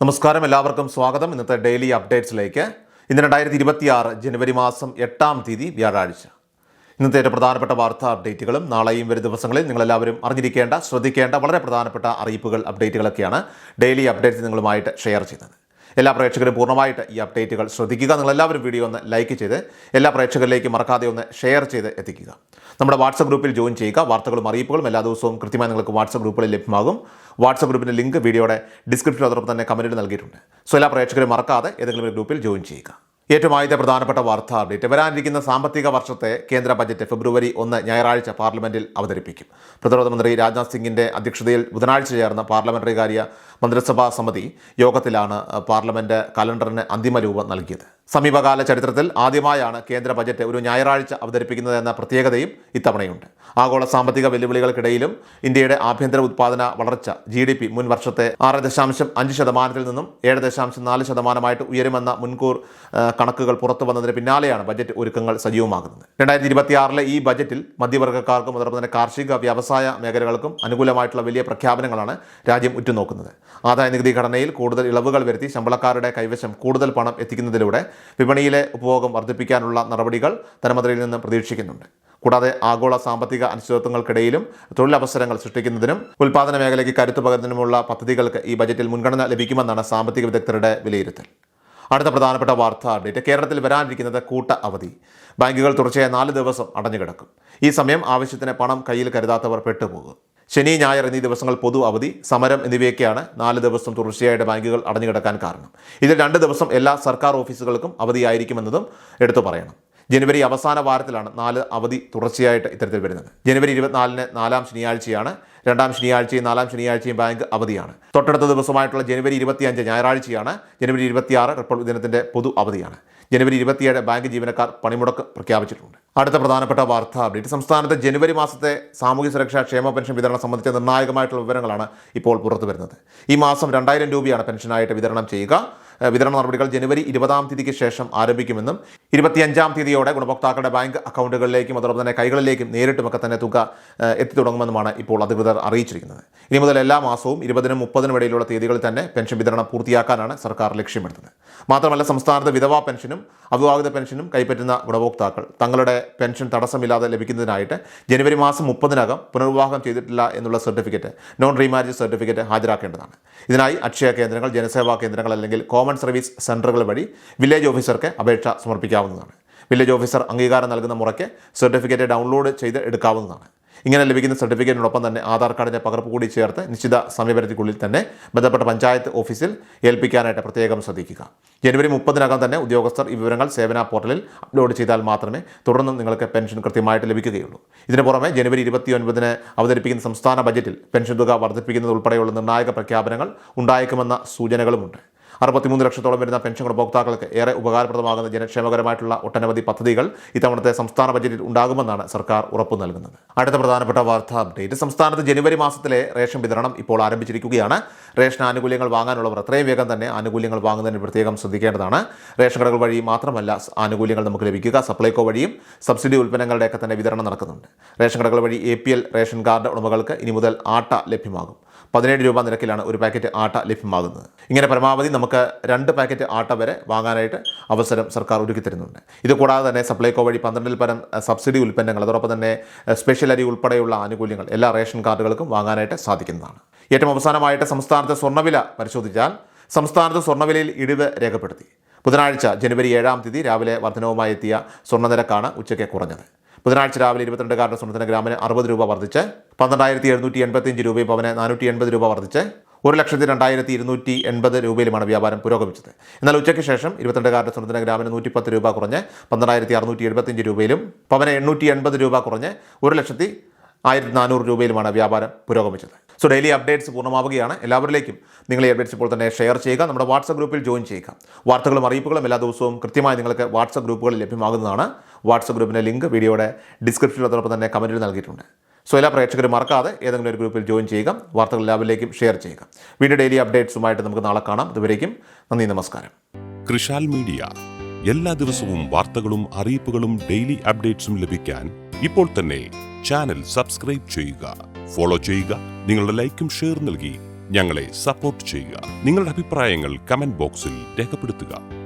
നമസ്കാരം. എല്ലാവർക്കും സ്വാഗതം. ഇന്നത്തെ ഡെയിലി അപ്ഡേറ്റ്സിലേക്ക്. ഇന്ന് രണ്ടായിരത്തി ഇരുപത്തിയാറ് ജനുവരി മാസം എട്ടാം തീയതി വ്യാഴാഴ്ച. ഇന്നത്തെ ഏറ്റവും പ്രധാനപ്പെട്ട വാർത്താ അപ്ഡേറ്റുകളും നാളെയും വരും ദിവസങ്ങളിൽ നിങ്ങളെല്ലാവരും അറിഞ്ഞിരിക്കേണ്ട ശ്രദ്ധിക്കേണ്ട വളരെ പ്രധാനപ്പെട്ട അറിയിപ്പുകൾ അപ്ഡേറ്റുകളൊക്കെയാണ് ഡെയിലി അപ്ഡേറ്റ്സ് നിങ്ങളുമായിട്ട് ഷെയർ ചെയ്യുന്നത്. എല്ലാ പ്രേക്ഷകരും പൂർണമായിട്ട് ഈ അപ്ഡേറ്റുകൾ ശ്രദ്ധിക്കുക. നിങ്ങളെല്ലാവരും വീഡിയോ ഒന്ന് ലൈക്ക് ചെയ്ത് എല്ലാ പ്രേക്ഷകരിലേക്കും മറക്കാതെ ഒന്ന് ഷെയർ ചെയ്ത് എത്തിക്കുക. നമ്മുടെ വാട്സപ്പ് ഗ്രൂപ്പിൽ ജോയിൻ ചെയ്യുക. വാർത്തകളും അറിയിപ്പുകളും എല്ലാ ദിവസവും കൃത്യമായി നിങ്ങൾക്ക് വാട്സപ്പ് ഗ്രൂപ്പിൽ ലഭ്യമാകും. വാട്സപ്പ് ഗ്രൂപ്പിന്റെ ലിങ്ക് വീഡിയോയുടെ ഡിസ്ക്രിപ്ഷനിൽ അതോടൊപ്പം തന്നെ കമന്റിൽ നൽകിയിട്ടുണ്ട്. സോ എല്ലാ പ്രേക്ഷകരും മറക്കാതെ ഏതെങ്കിലും ഒരു ഗ്രൂപ്പിൽ ജോയിൻ ചെയ്യുക. ഏറ്റവും ആദ്യത്തെ പ്രധാനപ്പെട്ട വാർത്താ അപ്ഡേറ്റ്. വരാനിരിക്കുന്ന സാമ്പത്തിക വർഷത്തെ കേന്ദ്ര ബജറ്റ് ഫെബ്രുവരി ഒന്ന് ഞായറാഴ്ച പാർലമെന്റിൽ അവതരിപ്പിക്കും. പ്രതിരോധ മന്ത്രി രാജ്നാഥ് സിംഗിന്റെ അധ്യക്ഷതയിൽ ബുധനാഴ്ച ചേർന്ന പാർലമെന്ററി കാര്യ മന്ത്രിസഭാ സമിതി യോഗത്തിലാണ് പാർലമെന്റ് കലണ്ടറിന് അന്തിമ രൂപം നൽകിയത്. സമീപകാല ചരിത്രത്തിൽ ആദ്യമായാണ് കേന്ദ്ര ബജറ്റ് ഒരു ഞായറാഴ്ച അവതരിപ്പിക്കുന്നത് എന്ന പ്രത്യേകതയും ഇത്തവണയുണ്ട്. ആഗോള സാമ്പത്തിക വെല്ലുവിളികൾക്കിടയിലും ഇന്ത്യയുടെ ആഭ്യന്തര ഉത്പാദന വളർച്ച ജി ഡി പി മുൻ വർഷത്തെ ആറ് ദശാംശം അഞ്ച് ശതമാനത്തിൽ നിന്നും ഏഴ് ദശാംശം നാല് ശതമാനമായിട്ട് ഉയരുമെന്ന മുൻകൂർ കണക്കുകൾ പുറത്തു വന്നതിന് പിന്നാലെയാണ് ബജറ്റ് ഒരുക്കങ്ങൾ സജീവമാകുന്നത്. രണ്ടായിരത്തി ഇരുപത്തിയാറിലെ ഈ ബജറ്റിൽ മധ്യവർഗക്കാർക്കും അതോടൊപ്പം തന്നെ കാർഷിക വ്യവസായ മേഖലകൾക്കും അനുകൂലമായിട്ടുള്ള വലിയ പ്രഖ്യാപനങ്ങളാണ് രാജ്യം ഉറ്റുനോക്കുന്നത്. ആദായ നികുതി ഘടനയിൽ കൂടുതൽ ഇളവുകൾ വരുത്തി ശമ്പളക്കാരുടെ കൈവശം കൂടുതൽ പണം എത്തിക്കുന്നതിലൂടെ വിപണിയിലെ ഉപഭോഗം വർദ്ധിപ്പിക്കാനുള്ള നടപടികൾ ധനമന്ത്രിയിൽ നിന്ന് പ്രതീക്ഷിക്കുന്നുണ്ട്. കൂടാതെ ആഗോള സാമ്പത്തിക അനിശ്ചിതത്വങ്ങൾക്കിടയിലും തൊഴിലവസരങ്ങൾ സൃഷ്ടിക്കുന്നതിനും ഉൽപ്പാദന മേഖലയ്ക്ക് കരുത്തു പകരുന്നതിനുമുള്ള പദ്ധതികൾക്ക് ഈ ബജറ്റിൽ മുൻഗണന ലഭിക്കുമെന്നാണ് സാമ്പത്തിക വിദഗ്ധരുടെ വിലയിരുത്തൽ. അടുത്ത പ്രധാനപ്പെട്ട വാർത്താ അപ്ഡേറ്റ്. കേരളത്തിൽ വരാനിരിക്കുന്നത് കൂട്ട അവധി. ബാങ്കുകൾ തുടർച്ചയായ നാല് ദിവസം അടഞ്ഞുകിടക്കും. ഈ സമയം ആവശ്യത്തിന് പണം കയ്യിൽ കരുതാത്തവർ പെട്ടുപോകും. ശനി ഞായർ എന്നീ ദിവസങ്ങൾ പൊതു അവധി സമരം എന്നിവയൊക്കെയാണ് നാല് ദിവസം തുടർച്ചയായിട്ട് ബാങ്കുകൾ അടഞ്ഞുകിടക്കാൻ കാരണം. ഇതിൽ രണ്ട് ദിവസം എല്ലാ സർക്കാർ ഓഫീസുകൾക്കും അവധിയായിരിക്കുമെന്നതും എടുത്തു പറയണം. ജനുവരി അവസാന വാരത്തിലാണ് നാല് അവധി തുടർച്ചയായിട്ട് ഇത്തരത്തിൽ വരുന്നത്. ജനുവരി ഇരുപത്തിനാലിന് നാലാം ശനിയാഴ്ചയാണ് രണ്ടാം ശനിയാഴ്ചയും നാലാം ശനിയാഴ്ചയും ബാങ്ക് അവധിയാണ്. തൊട്ടടുത്ത ദിവസമായിട്ടുള്ള ജനുവരി ഇരുപത്തിയഞ്ച് ഞായറാഴ്ചയാണ് ജനുവരി ഇരുപത്തിയാറ് റിപ്പബ്ലിക് ദിനത്തിന്റെ പൊതു അവധിയാണ്. ജനുവരി ഇരുപത്തിയേഴ് ബാങ്ക് ജീവനക്കാർ പണിമുടക്ക് പ്രഖ്യാപിച്ചിട്ടുണ്ട്. അടുത്ത പ്രധാനപ്പെട്ട വാർത്ത അപ്ഡേറ്റ്. സംസ്ഥാനത്ത് ജനുവരി മാസത്തെ സാമൂഹ്യ സുരക്ഷാ ക്ഷേമ പെൻഷൻ വിതരണം സംബന്ധിച്ച നിർണായകമായിട്ടുള്ള വിവരങ്ങളാണ് ഇപ്പോൾ പുറത്തു വരുന്നത് ഈ മാസം രണ്ടായിരം രൂപയാണ് പെൻഷനായിട്ട് വിതരണം ചെയ്യുക. വിതരണ നടപടികൾ ജനുവരി ഇരുപതാം തീയതിക്ക് ശേഷം ആരംഭിക്കുമെന്നും ഇരുപത്തിയഞ്ചാം തീയതിയോടെ ഗുണഭോക്താക്കളുടെ ബാങ്ക് അക്കൗണ്ടുകളിലേക്കും അതോടൊപ്പം തന്നെ കൈകളിലേക്കും നേരിട്ടുമൊക്കെ തന്നെ തുക എത്തി തുടങ്ങുമെന്നുമാണ് ഇപ്പോൾ അധികൃതർ അറിയിച്ചിരിക്കുന്നത്. ഇനി മുതൽ എല്ലാ മാസവും ഇരുപതിനും മുപ്പതിനും ഇടയിലുള്ള തീയതികളിൽ തന്നെ പെൻഷൻ വിതരണം പൂർത്തിയാക്കാനാണ് സർക്കാർ ലക്ഷ്യമിടുന്നത്. മാത്രമല്ല സംസ്ഥാനത്ത് വിധവാ പെൻഷനും അവിവാഹിത പെൻഷനും കൈപ്പറ്റുന്ന ഗുണഭോക്താക്കൾ തങ്ങളുടെ പെൻഷൻ തടസ്സമില്ലാതെ ലഭിക്കുന്നതിനായിട്ട് ജനുവരി മാസം മുപ്പതിനകം പുനർവിവാഹം ചെയ്തിട്ടില്ല എന്നുള്ള സർട്ടിഫിക്കറ്റ് നോൺ റീമാരേജ് സർട്ടിഫിക്കറ്റ് ഹാജരാക്കേണ്ടതാണ്. ഇതിനായി അക്ഷയ കേന്ദ്രങ്ങൾ ജനസേവാ കേന്ദ്രങ്ങൾ അല്ലെങ്കിൽ കോമൺ സർവീസ് സെന്ററുകൾ വഴി വില്ലേജ് ഓഫീസർക്ക് അപേക്ഷ സമർപ്പിക്കാവുന്നതാണ്. വില്ലേജ് ഓഫീസർ അംഗീകാരം നൽകുന്ന മുറയ്ക്ക് സർട്ടിഫിക്കറ്റ് ഡൗൺലോഡ് ചെയ്ത് എടുക്കാവുന്നതാണ്. ഇങ്ങനെ ലഭിക്കുന്ന സർട്ടിഫിക്കറ്റിനോടൊപ്പം തന്നെ ആധാർ കാർഡിന്റെ പകർപ്പ് കൂടി ചേർത്ത് നിശ്ചിത സമയപരിധിക്കുള്ളിൽ തന്നെ ബന്ധപ്പെട്ട പഞ്ചായത്ത് ഓഫീസിൽ ഏൽപ്പിക്കാനായിട്ട് പ്രത്യേകം ശ്രദ്ധിക്കുക. ജനുവരി മുപ്പതിനകം തന്നെ ഉദ്യോഗസ്ഥർ ഈ വിവരങ്ങൾ സേവന പോർട്ടലിൽ അപ്ലോഡ് ചെയ്താൽ മാത്രമേ തുടർന്നും നിങ്ങൾക്ക് പെൻഷൻ കൃത്യമായിട്ട് ലഭിക്കുകയുള്ളൂ. ഇതിന് പുറമെ ജനുവരി ഇരുപത്തി ഒൻപതിന് അവതരിപ്പിക്കുന്ന സംസ്ഥാന ബജറ്റിൽ പെൻഷൻ തുക വർദ്ധിപ്പിക്കുന്നത് ഉൾപ്പെടെയുള്ള നിർണായക പ്രഖ്യാപനങ്ങൾ ഉണ്ടായേക്കുമെന്ന സൂചനകളുമുണ്ട്. അറുപത്തിമൂന്ന് ലക്ഷത്തോളം വരുന്ന പെൻഷൻ ഗുണഭോക്താക്കൾക്ക് ഏറെ ഉപകാരപ്രദമാകുന്ന ജനക്ഷേമകരമായിട്ടുള്ള ഒട്ടനവധി പദ്ധതികൾ ഇത്തവണത്തെ സംസ്ഥാന ബജറ്റിൽ ഉണ്ടാകുമെന്നാണ് സർക്കാർ ഉറപ്പു നൽകുന്നത്. അടുത്ത പ്രധാനപ്പെട്ട വാർത്താ അപ്ഡേറ്റ്. സംസ്ഥാനത്ത് ജനുവരി മാസത്തിലെ റേഷൻ വിതരണം ഇപ്പോൾ ആരംഭിച്ചിരിക്കുകയാണ്. റേഷൻ ആനുകൂല്യങ്ങൾ വാങ്ങാനുള്ളവർ എത്രയും വേഗം തന്നെ ആനുകൂല്യങ്ങൾ വാങ്ങുന്നതിന് പ്രത്യേകം ശ്രദ്ധിക്കേണ്ടതാണ്. റേഷൻ കടകൾ വഴി മാത്രമല്ല ആനുകൂല്യങ്ങൾ നമുക്ക് ലഭിക്കുക. സപ്ലൈകോ വഴിയും സബ്സിഡി ഉൽപ്പന്നങ്ങളുടെയൊക്കെ തന്നെ വിതരണം നടക്കുന്നുണ്ട്. റേഷൻ കടകൾ വഴി എ റേഷൻ കാർഡ് ഉടമകൾക്ക് ഇനി മുതൽ ആട്ട ലഭ്യമാകും. പതിനേഴ് രൂപ നിരക്കിലാണ് ഒരു പാക്കറ്റ് ആട്ട ലഭ്യമാകുന്നത്. ഇങ്ങനെ പരമാവധി നമുക്ക് രണ്ട് പാക്കറ്റ് ആട്ട വരെ വാങ്ങാനായിട്ട് അവസരം സർക്കാർ ഒരുക്കി തരുന്നുണ്ട്. കൂടാതെ തന്നെ സപ്ലൈകോ വഴി പന്ത്രണ്ടിൽ പരം സബ്സിഡി ഉൽപ്പന്നങ്ങൾ അതോടൊപ്പം തന്നെ സ്പെഷ്യൽ അരി ഉൾപ്പെടെയുള്ള ആനുകൂല്യങ്ങൾ എല്ലാ റേഷൻ കാർഡുകൾക്കും വാങ്ങാനായിട്ട് സാധിക്കുന്നതാണ്. ഏറ്റവും അവസാനമായിട്ട് സംസ്ഥാനത്തെ സ്വർണവില പരിശോധിച്ചാൽ സംസ്ഥാനത്ത് സ്വർണവിലയിൽ ഇടിവ് രേഖപ്പെടുത്തി. ബുധനാഴ്ച ജനുവരി ഏഴാം തീയതി രാവിലെ വർധനവുമായി എത്തിയ സ്വർണനിരക്കാണ് ഉച്ചയ്ക്ക് കുറഞ്ഞത്. ബുധനാഴ്ച രാവിലെ ഇരുപത്തിരണ്ടുകാരുടെ സ്വർണത്തിന് ഗ്രാമിന് അറുപത് രൂപ വർദ്ധിച്ച് പന്ത്രണ്ടായിരത്തി എഴുന്നൂറ്റി എൺപത്തിയഞ്ച് രൂപയും പവന് നാനൂറ്റി എൺപത് രൂപ വർദ്ധിച്ച് ഒരു ലക്ഷത്തി രണ്ടായിരത്തി ഇരുന്നൂറ്റി എൺപത് രൂപയിലുമാണ് വ്യാപാരം പുരോഗമിച്ചത്. എന്നാൽ ഉച്ചയ്ക്ക് ശേഷം ഇരുപത്തിരണ്ടുകാരുടെ സ്വർണത്തിന് ഗ്രാമിന് നൂറ്റിപ്പത്ത് രൂപ കുറഞ്ഞ് പന്ത്രണ്ടായിരത്തി അറുന്നൂറ്റി എഴുപത്തിയഞ്ച് രൂപയിലും പവന് എണ്ണൂറ്റി എൺപത് രൂപ കുറഞ്ഞ് ഒരു ലക്ഷത്തി ആയിരത്തി നാനൂറ് രൂപയിലുമാണ് വ്യാപാരം പുരോഗമിച്ചത്. സോ ഡെയിലി അപ്ഡേറ്റ്സ് പൂർണമാവുകയാണ്. എല്ലാവരിലേക്കും നിങ്ങൾ ഈ അപ്ഡേറ്റ്സ് ഇപ്പോൾ തന്നെ ഷെയർ ചെയ്യുക. നമ്മുടെ വാട്സപ്പ് ഗ്രൂപ്പിൽ ജോയിൻ ചെയ്യുക. വാർത്തകളും അറിയിപ്പുകളും എല്ലാ ദിവസവും കൃത്യമായി നിങ്ങൾക്ക് വാട്സപ്പ് ഗ്രൂപ്പുകളിൽ ലഭ്യമാകുന്നതാണ്. വാട്സപ്പ് ഗ്രൂപ്പിന്റെ ലിങ്ക് വീഡിയോയുടെ ഡിസ്ക്രിപ്ഷനിലത്തോടൊപ്പം തന്നെ കമന്റിൽ നൽകിയിട്ടുണ്ട്. സോ എല്ലാ പ്രേക്ഷകരും മറക്കാതെ ഏതെങ്കിലും ഒരു ഗ്രൂപ്പിൽ ജോയിൻ ചെയ്യുക വാർത്തകൾ ലാബിലേക്കും ഷെയർ ചെയ്യുക. വീണ്ടും ഡെയിലി അപ്ഡേറ്റ്സുമായിട്ട് നമുക്ക് നാളെ കാണാം. ഇതുവരേക്കും നന്ദി നമസ്കാരം. കൃഷാൽ മീഡിയ. എല്ലാ ദിവസവും വാർത്തകളും അറിയിപ്പുകളും ഡെയിലി അപ്ഡേറ്റ്സും ലഭിക്കാൻ ഇപ്പോൾ തന്നെ ചാനൽ സബ്സ്ക്രൈബ് ചെയ്യുക. ഫോളോ ചെയ്യുക. നിങ്ങളുടെ ലൈക്കും ഷെയർ നൽകി ഞങ്ങളെ സപ്പോർട്ട് ചെയ്യുക. നിങ്ങളുടെ അഭിപ്രായങ്ങൾ കമന്റ് ബോക്സിൽ രേഖപ്പെടുത്തുക.